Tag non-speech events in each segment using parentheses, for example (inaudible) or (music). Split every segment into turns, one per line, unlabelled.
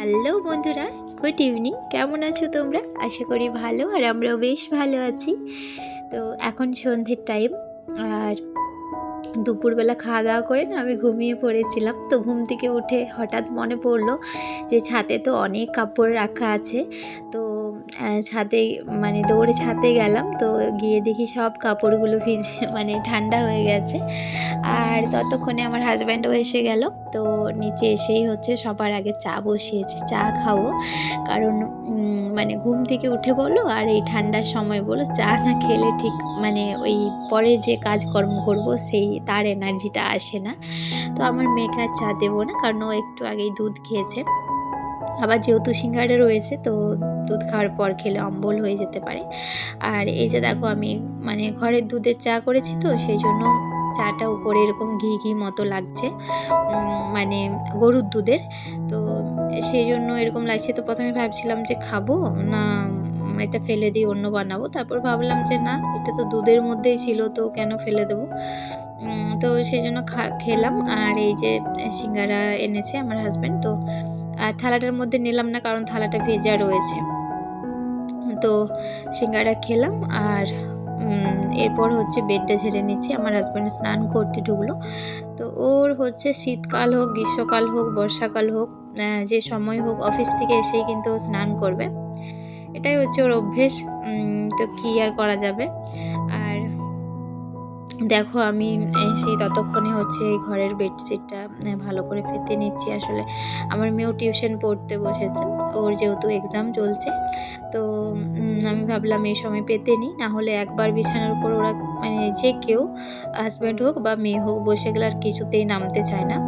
Hello বন্ধুরা good evening কেমন আছো তোমরা? আশা করি ভালো, আর আমরাও বেশ ভালো আছি। তো এখন সন্ধ্যের টাইম আর দুপুরবেলা খাওয়া দাওয়া করে না আমি ঘুমিয়ে পড়েছিলাম। তো ঘুম থেকে উঠে হঠাৎ মনে পড়ল যে ছাতে তো অনেক কাপড় রাখা আছে। তো ছাদে মানে দৌড়ে ছাদে গেলাম। তো গিয়ে দেখি সব কাপড়গুলো ভিজে (laughs) মানে ঠান্ডা হয়ে গেছে। আর ততক্ষণে আমার হাজব্যান্ডও এসে গেল। তো নিচে এসেই হচ্ছে সবার আগে চা বসিয়েছে, চা খাব। কারণ মানে ঘুম থেকে উঠে বলো আর এই ঠান্ডার সময় বলো চা না খেলে ঠিক মানে ওই পরে যে কাজকর্ম করব, সেই তার এনার্জিটা আসে না। তো আমার মেয়েকে আর চা দেবো না, কারণ ও একটু আগেই দুধ খেয়েছে। আবার যেহেতু সিঙ্গারা রয়েছে, তো দুধ খাওয়ার পর খেলে অম্বল হয়ে যেতে পারে। আর এই যে দেখো, আমি মানে ঘরের দুধের চা করেছি তো সেই জন্য চাটা উপরে এরকম ঘি ঘি মতো লাগছে। মানে গরুর দুধের। তো সেই জন্য এরকম লাগছে। তো প্রথমে ভাবছিলাম যে খাব, না এটা ফেলে দিয়ে অন্য বানাবো। তারপর ভাবলাম যে না, এটা তো দুধের মধ্যেই ছিল, তো কেন ফেলে দেবো? তো সেই জন্য খা- খেলাম। আর এই যে সিঙ্গারা এনেছে আমার হাজব্যান্ড তো থালাটার মধ্যে নিলাম না কারণ থালাটা ভেজা রয়েছে। তো সিঙ্গারা খেলাম আর এরপর হচ্ছে বেডটা ঝেড়ে নিচ্ছি। আমার হাজব্যান্ড স্নান করতে ঢুকলো। তো ওর হচ্ছে শীতকাল হোক, গ্রীষ্মকাল হোক, বর্ষাকাল হোক যে সময় হোক অফিস থেকে এসেই কিন্তু স্নান করবে। এটাই হচ্ছে ওর অভ্যেস। তো কী আর করা যাবে? দেখো, আমি সেই ততক্ষণে হচ্ছে এই ঘরের বেডশিটটা ভালো করে ফেতে নিচ্ছি। আসলে আমার মেয়েও টিউশন পড়তে বসেছে, ওর যেহেতু এক্সাম চলছে। তো আমি ভাবলাম এই সময় পেতে নিই না হলে একবার বিছানার উপর ওরা মানে যে কেউ হাজব্যান্ড হোক বা মেয়ে হোক, বসে গেলে আর কিছুতেই নামতে চায় না।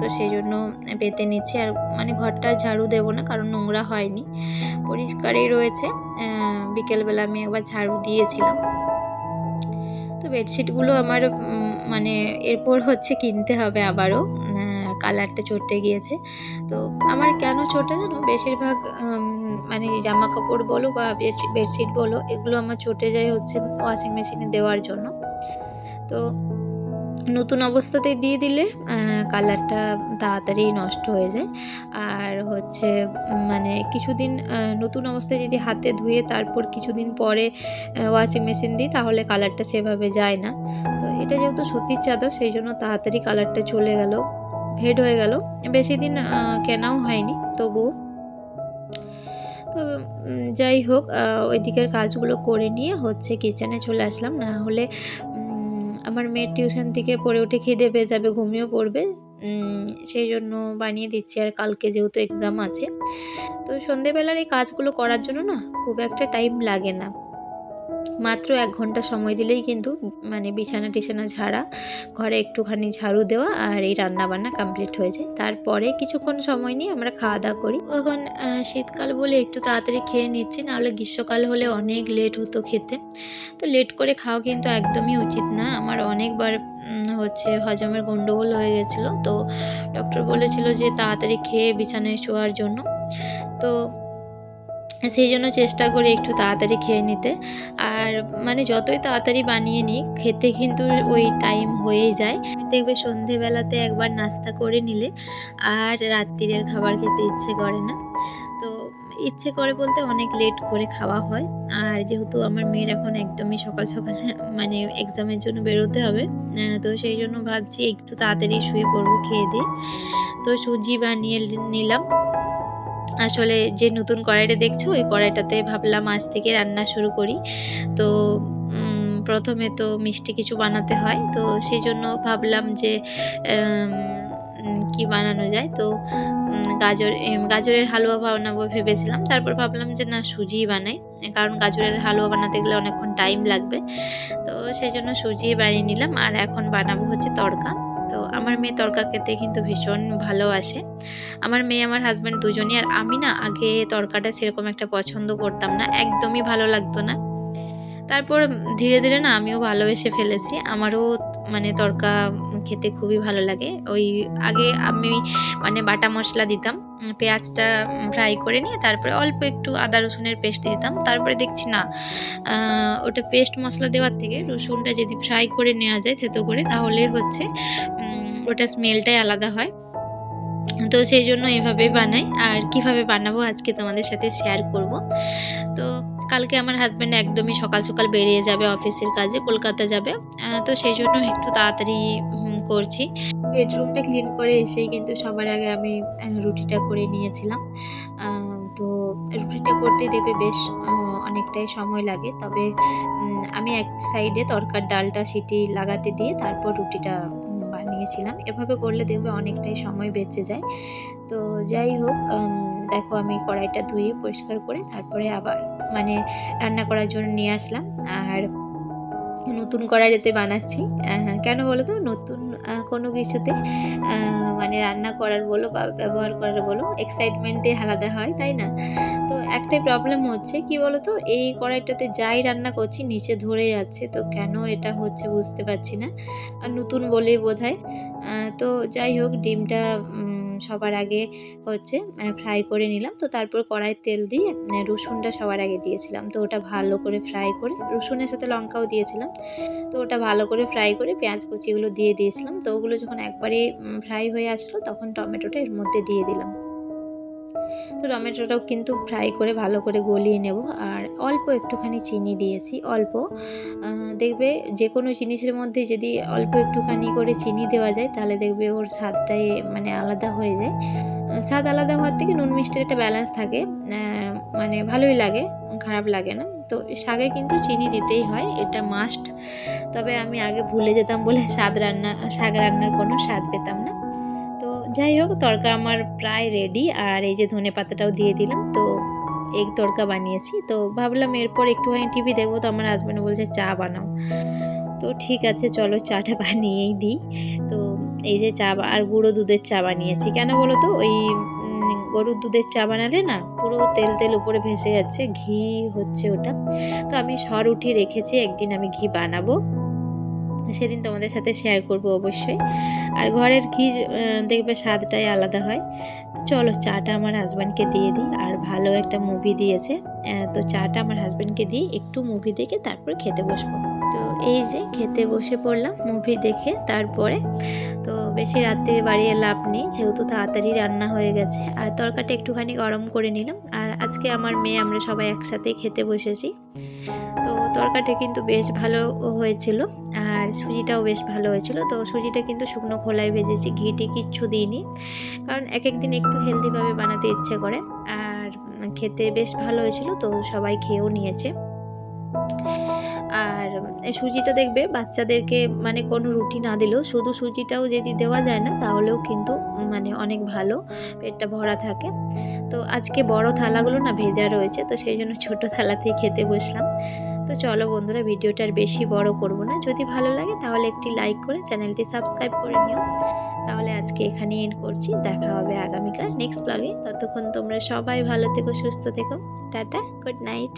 তো সেই জন্য পেতে নিচ্ছি। আর মানে ঘরটা ঝাড়ু দেবো না, কারণ নোংরা হয়নি। পরিষ্কারই রয়েছে। বিকেলবেলা আমি একবার ঝাড়ু দিয়েছিলাম। তো বেডশিটগুলো আমার মানে এরপর হচ্ছে কিনতে হবে আবারও কালারটা চটে গিয়েছে। তো আমার কেন চটে জানো? বেশিরভাগ মানে জামা কাপড় বলো বা বেডশিট বলো, এগুলো আমার চটে যায় হচ্ছে ওয়াশিং মেশিনে দেওয়ার জন্য। তো নতুন অবস্থাতে দিয়ে দিলে কালারটা তাড়াতাড়ি নষ্ট হয়ে যায়। আর হচ্ছে মানে কিছুদিন নতুন অবস্থায় যদি হাতে ধুয়ে তারপর কিছুদিন পরে ওয়াশিং মেশিন দিই, তাহলে কালারটা সেভাবে যায় না। তো এটা যেহেতু সুতির চাদর, সেই জন্য তাড়াতাড়ি কালারটা চলে গেল ফেড হয়ে গেল। বেশি দিন কেনাও হয়নি, তবুও। তো যাই হোক ওই দিকের কাজগুলো করে নিয়ে হচ্ছে কিচেনে চলে আসলাম। না হলে আমার মেয়ের টিউশন থেকে পড়ে উঠে খিদে পেয়ে যাবে, ঘুমিয়েও পড়বে। সেই জন্য বানিয়ে দিচ্ছি আর কালকে যেহেতু এক্সাম আছে। তো সন্ধেবেলার এই কাজগুলো করার জন্য না খুব একটা টাইম লাগে না। মাত্র এক ঘণ্টা সময় দিলেই কিন্তু মানে বিছানা টিছানা ঝাড়া, ঘরে একটুখানি ঝাড়ু দেওয়া আর এই রান্না বান্না কমপ্লিট হয়ে যায়। তারপরে কিছুক্ষণ সময় নিয়ে আমরা খাওয়া দাওয়া করি। এখন শীতকাল বলে একটু তাড়াতাড়ি খেয়ে নিচ্ছি, নাহলে গ্রীষ্মকাল হলে অনেক লেট হতো খেতে। তো লেট করে খাওয়া কিন্তু একদমই উচিত না। আমার অনেকবার হচ্ছে হজমের গণ্ডগোল হয়ে গেছিল। তো ডক্টর বলেছিল যে তাড়াতাড়ি খেয়ে বিছানায় শোয়ার জন্য। তো সেই জন্য চেষ্টা করি একটু তাড়াতাড়ি খেয়ে নিতে। আর মানে যতই তাড়াতাড়ি বানিয়ে নিই খেতে কিন্তু ওই টাইম হয়েই যায়। দেখবে সন্ধেবেলাতে একবার নাস্তা করে নিলে আর রাত্রিরের খাবার খেতে ইচ্ছে করে না। তো ইচ্ছে করে বলতে অনেক লেট করে খাওয়া হয়। আর যেহেতু আমার মেয়ের এখন একদমই সকাল সকাল মানে এক্সামের জন্য বেরোতে হবে তো সেই জন্য ভাবছি একটু তাড়াতাড়ি শুয়ে পড়ব, খেয়ে দিয়ে তো সুজি বানিয়ে নিলাম। আসলে যে নতুন কড়াইটা দেখছ, ওই কড়াইটাতে ভাবলাম আজ থেকে রান্না শুরু করি। তো প্রথমে তো মিষ্টি কিছু বানাতে হয়। তো সেই জন্য ভাবলাম যে কি বানানো যায়? তো গাজর গাজরের হালুয়া বানাবো ভেবেছিলাম। তারপর ভাবলাম যে না, সুজি বানাই। কারণ গাজরের হালুয়া বানাতে গেলে অনেকক্ষণ টাইম লাগবে। তো সেই জন্য সুজি বানিয়ে নিলাম। আর এখন বানাবো হচ্ছে তড়কা তো আমার মেয়ে তরকা খেতে কিন্তু ভীষণ ভালোবাসে আমার মেয়ে, আমার হাজব্যান্ড দুজনই আর আমি না আগে তরকাটা সেরকম একটা পছন্দ করতাম না। একদমই ভালো লাগতো না। তারপর ধীরে ধীরে না আমিও ভালোবেসে ফেলেছি। আমারও মানে তরকা খেতে খুবই ভালো লাগে। ওই আগে আমি মানে বাটা মশলা দিতাম, পেঁয়াজটা ফ্রাই করে নিয়ে তারপরে অল্প একটু আদা, রসুনের পেস্ট দিতাম। তারপরে দেখছি না ওটা পেস্ট মশলা দেওয়ার থেকে রসুনটা যদি ফ্রাই করে নেওয়া যায় থেতো করে তাহলে হচ্ছে ওটা স্মেলটাই আলাদা হয়। তো সেই জন্য এভাবেই বানাই। আর কীভাবে বানাবো আজকে তোমাদের সাথে শেয়ার করব। তো কালকে আমার হাজব্যান্ড একদমই সকাল সকাল বেরিয়ে যাবে অফিসের কাজে, কলকাতা যাবে। তো সেই জন্য একটু তাড়াতাড়ি করছি। বেডরুমটা ক্লিন করে এসেই কিন্তু সবার আগে আমি রুটিটা করে নিয়েছিলাম। তো রুটিটা করতে দেখবে বেশ অনেকটাই সময় লাগে। তবে আমি এক সাইডে তরকার ডালটা সিটি লাগাতে দিয়ে তারপর রুটিটা বানিয়েছিলাম। এভাবে করলে দেখবে অনেকটাই সময় বেঁচে যায়। তো যাই হোক দেখো আমি কড়াইটা ধুয়ে পরিষ্কার করে তারপরে আবার মানে রান্না করার জন্য নিয়ে আসলাম। আর নতুন কড়াইতে বানাচ্ছি। কেন বলো তো নতুন কোনো কিছুতে মানে রান্না করার বলো বা ব্যবহার করার বলো এক্সাইটমেন্টে আলাদা হয়, তাই না? তো একটাই প্রবলেম হচ্ছে, কি বলো তো এই কড়াইটাতে যাই রান্না করছি, নিচে ধরে যাচ্ছে, তো কেন এটা হচ্ছে বুঝতে পারছি না। আর নতুন বলেই বোধ হয় তো যাই হোক, ডিমটা সবার আগে হচ্ছে ফ্রাই করে নিলাম। তো তারপর কড়াই তেল দিয়ে রসুনটা সবার আগে দিয়েছিলাম। তো ওটা ভালো করে ফ্রাই করে, রসুনের সাথে লঙ্কাও দিয়েছিলাম। তো ওটা ভালো করে ফ্রাই করে পেঁয়াজ কুচিগুলো দিয়ে দিয়েছিলাম। তো ওগুলো যখন একবারে ফ্রাই হয়ে আসলো, তখন টমেটোটা এর মধ্যে দিয়ে দিলাম। তো টমেটোটাও কিন্তু ফ্রাই করে ভালো করে গলিয়ে নেব। আর অল্প একটুখানি চিনি দিয়েছি, অল্প। দেখবে যে কোনো জিনিসের মধ্যে যদি অল্প একটুখানি করে চিনি দেওয়া যায়, তাহলে দেখবে ওর স্বাদটাই মানে আলাদা হয়ে যায়। স্বাদ আলাদা হওয়ার থেকে নুন মিষ্টির একটা ব্যালেন্স থাকে। মানে ভালোই লাগে, খারাপ লাগে না। তো শাকে কিন্তু চিনি দিতেই হয়, এটা মাস্ট। তবে আমি আগে ভুলে যেতাম বলে (laughs) স্বাদ রান্না, শাক রান্নার কোনো স্বাদ পেতাম না। যাই হোক তরকা আমার প্রায় রেডি আর এই যে ধনে পাতাটাও দিয়ে দিলাম, তো এগ তরকা বানিয়েছি। তো ভাবলাম এরপর একটুখানি টিভি দেখব, তো আমার হাজব্যান্ড বলছে, চা বানাও। তো ঠিক আছে, চলো চাটা (laughs) বানিয়েই দিই। তো এই যে চা আর গুঁড়ো দুধের চা বানিয়েছি। কেন বলো তো? ওই গরুর দুধের চা বানালে না, পুরো তেল তেল উপরে ভেসে যাচ্ছে, ঘি হচ্ছে ওটা। তো আমি সর উঠিয়ে রেখেছি, একদিন আমি ঘি বানাবো। সেদিন তোমাদের সাথে শেয়ার করব অবশ্যই। আর ঘরের ঘি দেখবে স্বাদটাই আলাদা হয়। চলো চাটা আমার হাজব্যান্ডকে দিয়ে দিই। আর ভালো একটা মুভি দিয়েছে। তো চাটা আমার হাজব্যান্ডকে দিয়ে একটু মুভি দেখে তারপর খেতে বসবো। তো এই যে খেতে বসে পড়লাম মুভি দেখে তারপরে। তো বেশি রাত্রে বাড়িয়ে লাভ নেই। যেহেতু তাড়াতাড়ি রান্না হয়ে গেছে। আর তরকাটা একটুখানি গরম করে নিলাম। আর আজকে আমার মেয়ে, আমরা সবাই একসাথেই খেতে বসেছি। তো তরকাটা কিন্তু বেশ ভালো হয়েছিল আর সুজিটাও বেশ ভালো হয়েছিল। তো সুজিটা কিন্তু শুকনো খোলায় ভেজেছি, ঘিটি কিচ্ছু দিইনি। কারণ এক এক দিন একটু হেলদিভাবে বানাতে ইচ্ছে করে আর খেতে বেশ ভালো হয়েছিল, তো সবাই খেয়েও নিয়েছে। আর সুজিটা দেখবে, বাচ্চাদেরকে মানে কোনো রুটি না দিলেও শুধু সুজিটাও যদি দেওয়া যায় না, তাহলেও কিন্তু মানে অনেক ভালো, পেটটা ভরা থাকে। তো আজকে বড় থালাগুলো না ভেজা রয়েছে, তো সেই জন্য ছোটো থালাতেই খেতে বসলাম। তো চলো বন্ধুরা, ভিডিওটা আর বেশি বড় করব না। যদি ভালো লাগে তাহলে একটি লাইক করে চ্যানেলটি সাবস্ক্রাইব করে নিও। তাহলে আজকে এখানেই এন্ড করছি। দেখা হবে আগামীকাল নেক্সট ব্লগে ততক্ষণ তোমরা সবাই ভালো থেকো, সুস্থ থেকো। Tata good night